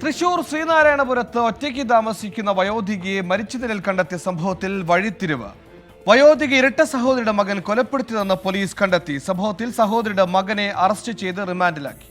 തൃശൂർ ശ്രീനാരായണപുരത്ത് ഒറ്റയ്ക്ക് താമസിക്കുന്ന വയോധികയെ മരിച്ച നിലയിൽ കണ്ടെത്തിയ സംഭവത്തിൽ വഴിത്തിരിവ്. വയോധിക ഇരട്ട സഹോദരിയുടെ മകൻ കൊലപ്പെടുത്തിയതെന്ന് പോലീസ് കണ്ടെത്തി. സംഭവത്തിൽ സഹോദരിയുടെ മകനെ അറസ്റ്റ് ചെയ്ത് റിമാൻഡിലാക്കി.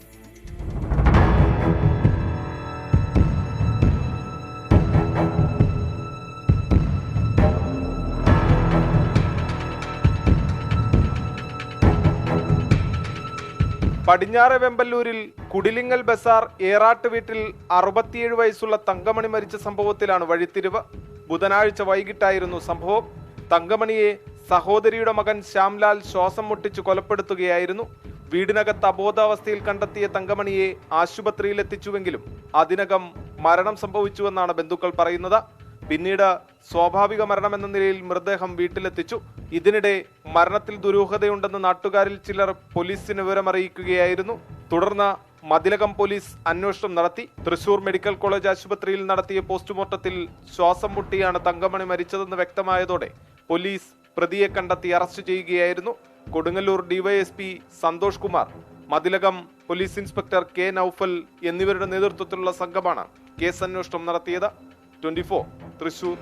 പടിഞ്ഞാറെ വെമ്പല്ലൂരിൽ കുടിലിങ്ങൽ ബസാർ ഏറാട്ട് വീട്ടിൽ അറുപത്തിയേഴ് വയസ്സുള്ള തങ്കമണി മരിച്ച സംഭവത്തിലാണ് വഴിത്തിരിവ്. ബുധനാഴ്ച വൈകിട്ടായിരുന്നു സംഭവം. തങ്കമണിയെ സഹോദരിയുടെ മകൻ ശ്യാംലാൽ ശ്വാസം മുട്ടിച്ച് കൊലപ്പെടുത്തുകയായിരുന്നു. വീടിനകത്ത് അബോധാവസ്ഥയിൽ കണ്ടെത്തിയ തങ്കമണിയെ ആശുപത്രിയിൽ എത്തിച്ചുവെങ്കിലും അതിനകം മരണം സംഭവിച്ചുവെന്നാണ് ബന്ധുക്കൾ പറയുന്നത്. പിന്നീട് സ്വാഭാവിക മരണമെന്ന നിലയിൽ മൃതദേഹം വീട്ടിലെത്തിച്ചു. ഇതിനിടെ മരണത്തിൽ ദുരൂഹതയുണ്ടെന്ന് നാട്ടുകാരിൽ ചിലർ പോലീസിന് വിവരമറിയിക്കുകയായിരുന്നു. തുടർന്ന് മതിലകം പോലീസ് അന്വേഷണം നടത്തി. തൃശൂർ മെഡിക്കൽ കോളേജ് ആശുപത്രിയിൽ നടത്തിയ പോസ്റ്റ്മോർട്ടത്തിൽ ശ്വാസം മുട്ടിയാണ് തങ്കമണി മരിച്ചതെന്ന് വ്യക്തമായതോടെ പോലീസ് പ്രതിയെ കണ്ടെത്തി അറസ്റ്റ് ചെയ്യുകയായിരുന്നു. Kodungallur DYSP Santhosh Kumar Mathilakam police inspector K Noufal എന്നിവരുടെ നേതൃത്വത്തിലുള്ള സംഘമാണ് കേസ് അന്വേഷണം നടത്തിയത്. ട്വന്റി തൃശൂർ